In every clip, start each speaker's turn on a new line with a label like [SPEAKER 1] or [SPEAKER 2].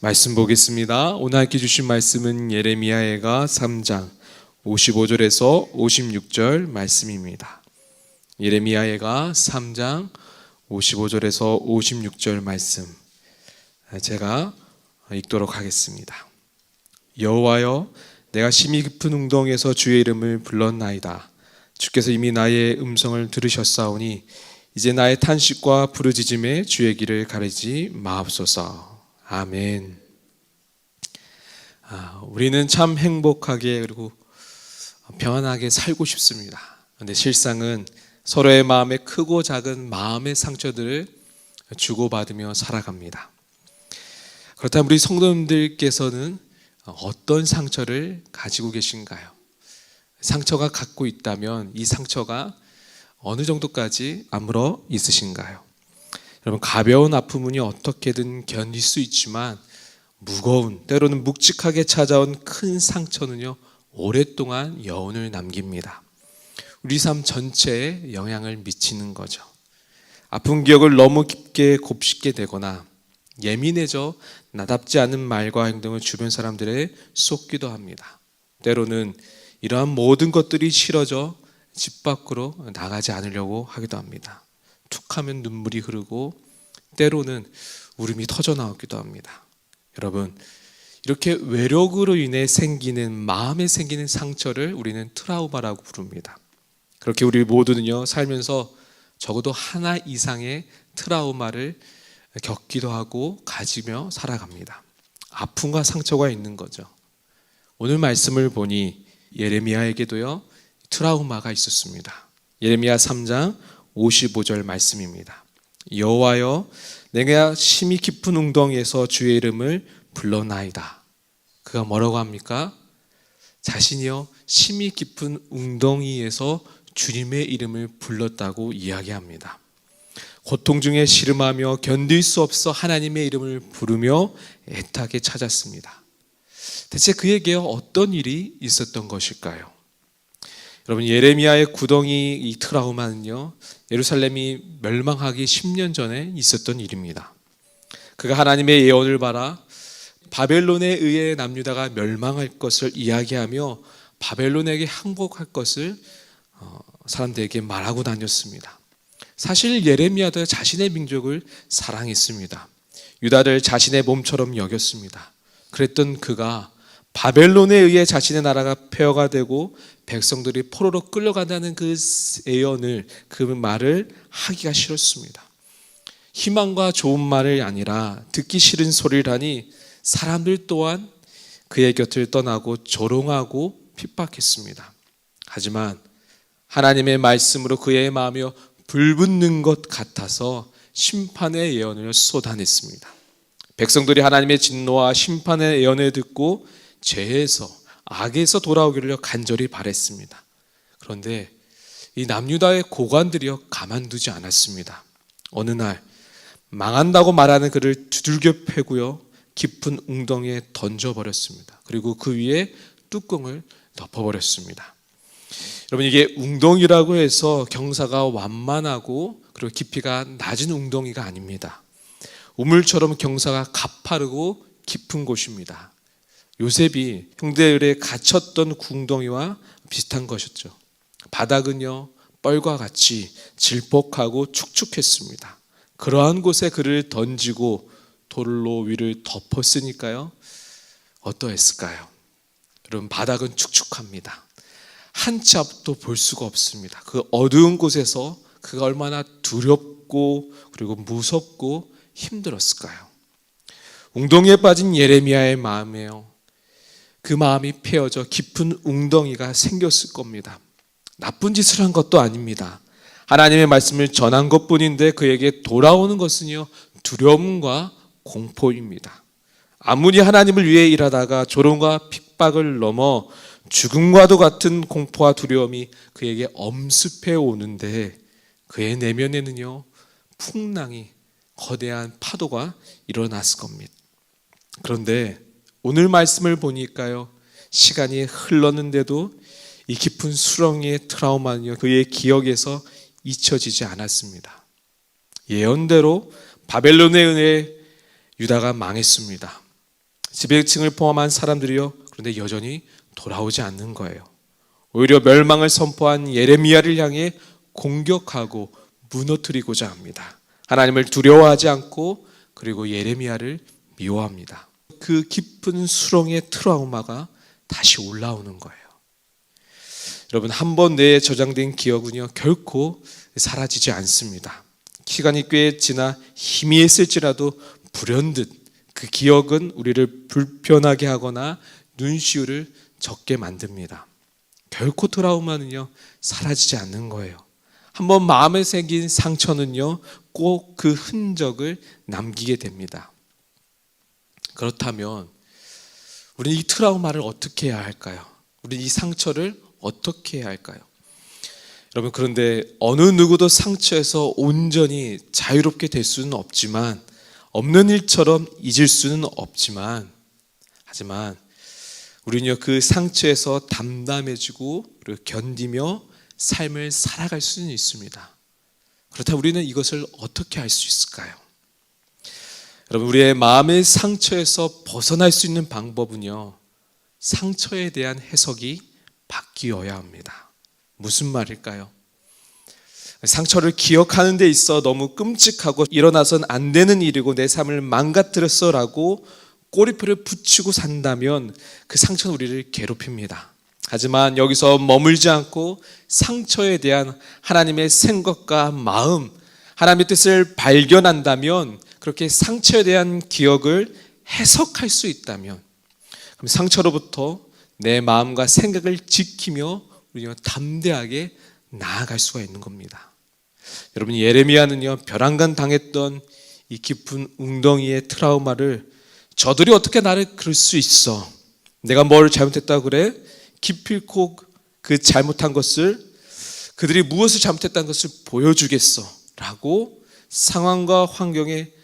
[SPEAKER 1] 말씀 보겠습니다. 오늘 함께 주신 말씀은 예레미야애가 3장 55절에서 56절 말씀입니다. 예레미야애가 3장 55절에서 56절 말씀 제가 읽도록 하겠습니다. 여호와여 내가 심히 깊은 웅덩에서 주의 이름을 불렀나이다. 주께서 이미 나의 음성을 들으셨사오니 이제 나의 탄식과 부르짖음에 주의 길을 가리지 마옵소서. 아멘. 아, 우리는 참 행복하게 그리고 평안하게 살고 싶습니다. 근데 실상은 서로의 마음에 크고 작은 마음의 상처들을 주고받으며 살아갑니다. 그렇다면 우리 성도님들께서는 어떤 상처를 가지고 계신가요? 상처가 갖고 있다면 이 상처가 어느 정도까지 아물어 있으신가요? 여러분 가벼운 아픔은 어떻게든 견딜 수 있지만 무거운 때로는 묵직하게 찾아온 큰 상처는요 오랫동안 여운을 남깁니다. 우리 삶 전체에 영향을 미치는 거죠. 아픈 기억을 너무 깊게 곱씹게 되거나 예민해져 나답지 않은 말과 행동을 주변 사람들에 쏟기도 합니다. 때로는 이러한 모든 것들이 싫어져 집 밖으로 나가지 않으려고 하기도 합니다. 툭 하면 눈물이 흐르고 때로는 울음이 터져 나오기도 합니다. 여러분, 이렇게 외력으로 인해 생기는 마음에 생기는 상처를 우리는 트라우마라고 부릅니다. 그렇게 우리 모두는요 살면서 적어도 하나 이상의 트라우마를 겪기도 하고 가지며 살아갑니다. 아픔과 상처가 있는 거죠. 오늘 말씀을 보니 예레미야에게도요 트라우마가 있었습니다. 예레미야 3장 55절 말씀입니다. 여호와여 내가 심히 깊은 웅덩이에서 주의 이름을 불러나이다. 그가 뭐라고 합니까? 자신이요 심히 깊은 웅덩이에서 주님의 이름을 불렀다고 이야기합니다. 고통 중에 시름하며 견딜 수 없어 하나님의 이름을 부르며 애타게 찾았습니다. 대체 그에게 어떤 일이 있었던 것일까요? 여러분 예레미야의 구덩이 이 트라우마는요 예루살렘이 멸망하기 10년 전에 있었던 일입니다. 그가 하나님의 예언을 받아 바벨론에 의해 남유다가 멸망할 것을 이야기하며 바벨론에게 항복할 것을 어, 사람들에게 말하고 다녔습니다. 사실 예레미야도 자신의 민족을 사랑했습니다. 유다를 자신의 몸처럼 여겼습니다. 그랬던 그가 바벨론에 의해 자신의 나라가 폐허가 되고 백성들이 포로로 끌려간다는 그 예언을 그 말을 하기가 싫었습니다. 희망과 좋은 말이 아니라 듣기 싫은 소리를 하니 사람들 또한 그의 곁을 떠나고 조롱하고 핍박했습니다. 하지만 하나님의 말씀으로 그의 마음이 불붙는 것 같아서 심판의 예언을 쏟아냈습니다. 백성들이 하나님의 진노와 심판의 예언을 듣고 죄에서 악에서 돌아오기를 간절히 바랬습니다. 그런데 이 남유다의 고관들이요 가만두지 않았습니다. 어느 날 망한다고 말하는 그를 두들겨 패고요 깊은 웅덩이에 던져 버렸습니다. 그리고 그 위에 뚜껑을 덮어 버렸습니다. 여러분 이게 웅덩이라고 해서 경사가 완만하고 그리고 깊이가 낮은 웅덩이가 아닙니다. 우물처럼 경사가 가파르고 깊은 곳입니다. 요셉이 형제들에 갇혔던 궁덩이와 비슷한 것이었죠. 바닥은요 뻘과 같이 질퍽하고 축축했습니다. 그러한 곳에 그를 던지고 돌로 위를 덮었으니까요. 어떠했을까요? 여러분 바닥은 축축합니다. 한 치 앞도 볼 수가 없습니다. 그 어두운 곳에서 그가 얼마나 두렵고 그리고 무섭고 힘들었을까요? 웅덩이에 빠진 예레미야의 마음에요. 그 마음이 패어져 깊은 웅덩이가 생겼을 겁니다. 나쁜 짓을 한 것도 아닙니다. 하나님의 말씀을 전한 것 뿐인데 그에게 돌아오는 것은요, 두려움과 공포입니다. 아무리 하나님을 위해 일하다가 조롱과 핍박을 넘어 죽음과도 같은 공포와 두려움이 그에게 엄습해 오는데 그의 내면에는요, 풍랑이 거대한 파도가 일어났을 겁니다. 그런데 오늘 말씀을 보니까요. 시간이 흘렀는데도 이 깊은 수렁의 트라우마는요. 그의 기억에서 잊혀지지 않았습니다. 예언대로 바벨론에 의해 유다가 망했습니다. 지배층을 포함한 사람들이요. 그런데 여전히 돌아오지 않는 거예요. 오히려 멸망을 선포한 예레미야를 향해 공격하고 무너뜨리고자 합니다. 하나님을 두려워하지 않고 그리고 예레미야를 미워합니다. 그 깊은 수렁의 트라우마가 다시 올라오는 거예요. 여러분 한 번 뇌에 저장된 기억은요 결코 사라지지 않습니다. 시간이 꽤 지나 희미했을지라도 불현듯 그 기억은 우리를 불편하게 하거나 눈시울을 적게 만듭니다. 결코 트라우마는요 사라지지 않는 거예요. 한번 마음에 새긴 상처는요 꼭 그 흔적을 남기게 됩니다. 그렇다면 우리는 이 트라우마를 어떻게 해야 할까요? 우리는 이 상처를 어떻게 해야 할까요? 여러분 그런데 어느 누구도 상처에서 온전히 자유롭게 될 수는 없지만 없는 일처럼 잊을 수는 없지만 하지만 우리는요 그 상처에서 담담해지고 그리고 견디며 삶을 살아갈 수는 있습니다. 그렇다면 우리는 이것을 어떻게 할 수 있을까요? 여러분 우리의 마음의 상처에서 벗어날 수 있는 방법은요 상처에 대한 해석이 바뀌어야 합니다. 무슨 말일까요? 상처를 기억하는 데 있어 너무 끔찍하고 일어나선 안 되는 일이고 내 삶을 망가뜨렸어라고 꼬리표를 붙이고 산다면 그 상처는 우리를 괴롭힙니다. 하지만 여기서 머물지 않고 상처에 대한 하나님의 생각과 마음, 하나님의 뜻을 발견한다면 그렇게 상처에 대한 기억을 해석할 수 있다면 그럼 상처로부터 내 마음과 생각을 지키며 우리가 담대하게 나아갈 수가 있는 겁니다. 여러분 예레미야는요 벼랑간 당했던 이 깊은 웅덩이의 트라우마를 저들이 어떻게 나를 그럴 수 있어? 내가 뭘 잘못했다 그래? 기필코 그 잘못한 것을 그들이 무엇을 잘못했다는 것을 보여주겠어. 라고 상황과 환경에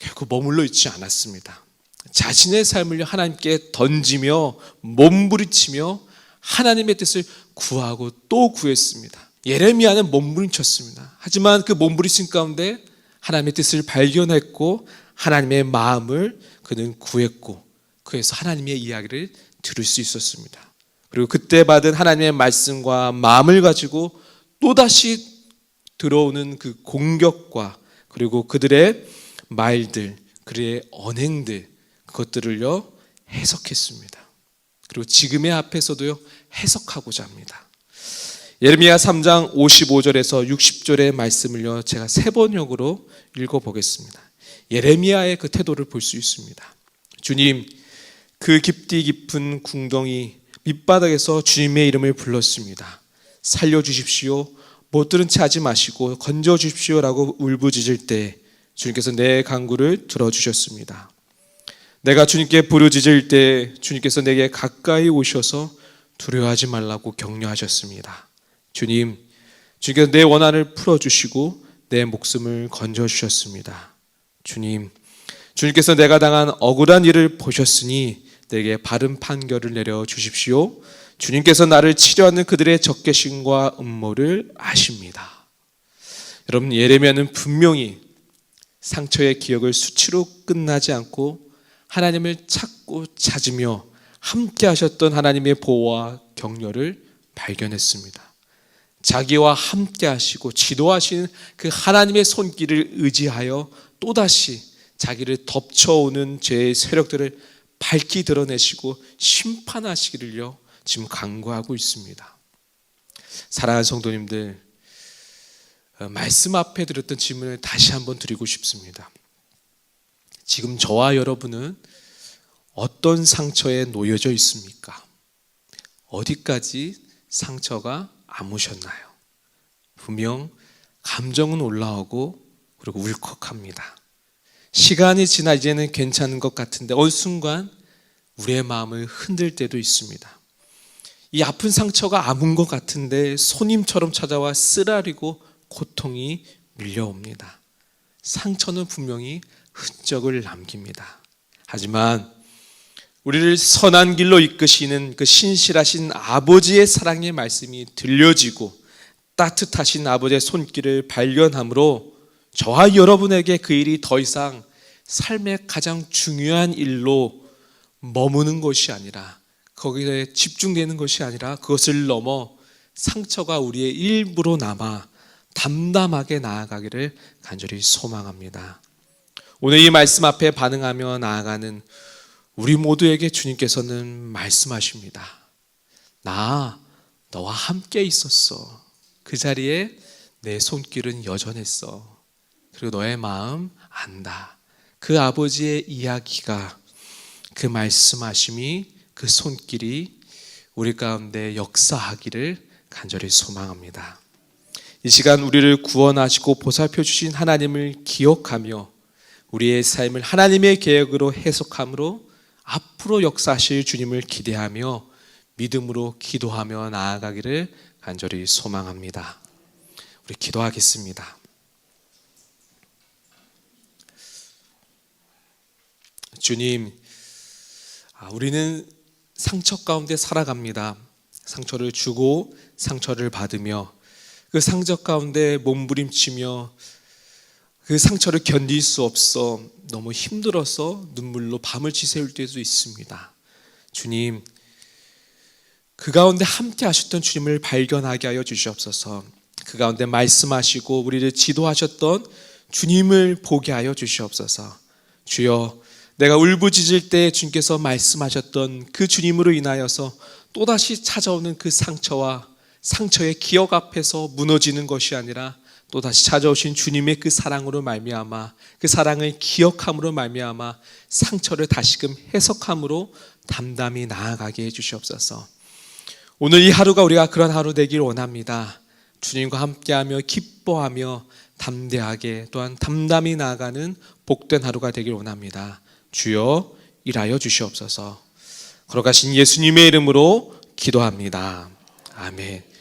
[SPEAKER 1] 결국 머물러 있지 않았습니다. 자신의 삶을 하나님께 던지며 몸부리치며 하나님의 뜻을 구하고 또 구했습니다. 예레미야는 몸부림쳤습니다. 하지만 그 몸부림친 가운데 하나님의 뜻을 발견했고 하나님의 마음을 그는 구했고 그래서 하나님의 이야기를 들을 수 있었습니다. 그리고 그때 받은 하나님의 말씀과 마음을 가지고 또다시 들어오는 그 공격과 그리고 그들의 말들, 그들의 언행들 그것들을요 해석했습니다. 그리고 지금의 앞에서도요 해석하고자 합니다. 예레미야 3장 55절에서 60절의 말씀을요 제가 세 번역으로 읽어 보겠습니다. 예레미야의 그 태도를 볼 수 있습니다. 주님, 그 깊디 깊은 궁덩이 밑바닥에서 주님의 이름을 불렀습니다. 살려 주십시오. 못 들은 채 하지 마시고 건져 주십시오라고 울부짖을 때 주님께서 내 간구를 들어 주셨습니다. 내가 주님께 부르짖을 때 주님께서 내게 가까이 오셔서 두려워하지 말라고 격려하셨습니다. 주님, 주님께서 내 원한을 풀어 주시고 내 목숨을 건져 주셨습니다. 주님, 주님께서 내가 당한 억울한 일을 보셨으니 내게 바른 판결을 내려 주십시오. 주님께서 나를 치료하는 그들의 적개심과 음모를 아십니다. 여러분 예레미야는 분명히 상처의 기억을 수치로 끝나지 않고 하나님을 찾고 찾으며 함께 하셨던 하나님의 보호와 격려를 발견했습니다. 자기와 함께 하시고 지도하시는 그 하나님의 손길을 의지하여 또다시 자기를 덮쳐오는 죄의 세력들을 밝히 드러내시고 심판하시기를요 지금 강구하고 있습니다. 사랑하는 성도님들 어, 말씀 앞에 드렸던 질문을 다시 한번 드리고 싶습니다. 지금 저와 여러분은 어떤 상처에 놓여져 있습니까? 어디까지 상처가 아무셨나요? 분명 감정은 올라오고 그리고 울컥합니다. 시간이 지나 이제는 괜찮은 것 같은데 어느 순간 우리의 마음을 흔들 때도 있습니다. 이 아픈 상처가 아문 것 같은데 손님처럼 찾아와 쓰라리고 고통이 밀려옵니다. 상처는 분명히 흔적을 남깁니다. 하지만 우리를 선한 길로 이끄시는 그 신실하신 아버지의 사랑의 말씀이 들려지고 따뜻하신 아버지의 손길을 발견함으로 저와 여러분에게 그 일이 더 이상 삶의 가장 중요한 일로 머무는 것이 아니라 거기에 집중되는 것이 아니라 그것을 넘어 상처가 우리의 일부로 남아 담담하게 나아가기를 간절히 소망합니다. 오늘 이 말씀 앞에 반응하며 나아가는 우리 모두에게 주님께서는 말씀하십니다. 나 너와 함께 있었어. 그 자리에 내 손길은 여전했어. 그리고 너의 마음 안다. 그 아버지의 이야기가 그 말씀하심이 그 손길이 우리 가운데 역사하기를 간절히 소망합니다. 이 시간 우리를 구원하시고 보살펴 주신 하나님을 기억하며 우리의 삶을 하나님의 계획으로 해석함으로 앞으로 역사하실 주님을 기대하며 믿음으로 기도하며 나아가기를 간절히 소망합니다. 우리 기도하겠습니다. 주님, 아, 우리는 상처 가운데 살아갑니다. 상처를 주고 상처를 받으며 그 상처 가운데 몸부림치며 그 상처를 견딜 수 없어 너무 힘들어서 눈물로 밤을 지새울 때도 있습니다. 주님, 그 가운데 함께 하셨던 주님을 발견하게 하여 주시옵소서. 그 가운데 말씀하시고 우리를 지도하셨던 주님을 보게 하여 주시옵소서. 주여, 내가 울부짖을 때 주님께서 말씀하셨던 그 주님으로 인하여서 또다시 찾아오는 그 상처와 상처의 기억 앞에서 무너지는 것이 아니라 또다시 찾아오신 주님의 그 사랑으로 말미암아 그 사랑을 기억함으로 말미암아 상처를 다시금 해석함으로 담담히 나아가게 해 주시옵소서. 오늘 이 하루가 우리가 그런 하루 되길 원합니다. 주님과 함께하며 기뻐하며 담대하게 또한 담담히 나아가는 복된 하루가 되길 원합니다. 주여 일하여 주시옵소서. 걸어가신 예수님의 이름으로 기도합니다. 아멘.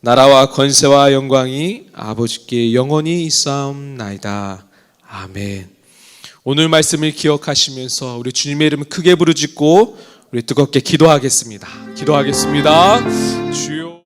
[SPEAKER 1] 나라와 권세와 영광이 아버지께 영원히 있사옵나이다. 아멘. 오늘 말씀을 기억하시면서 우리 주님의 이름 크게 부르짖고 우리 뜨겁게 기도하겠습니다. 기도하겠습니다. 주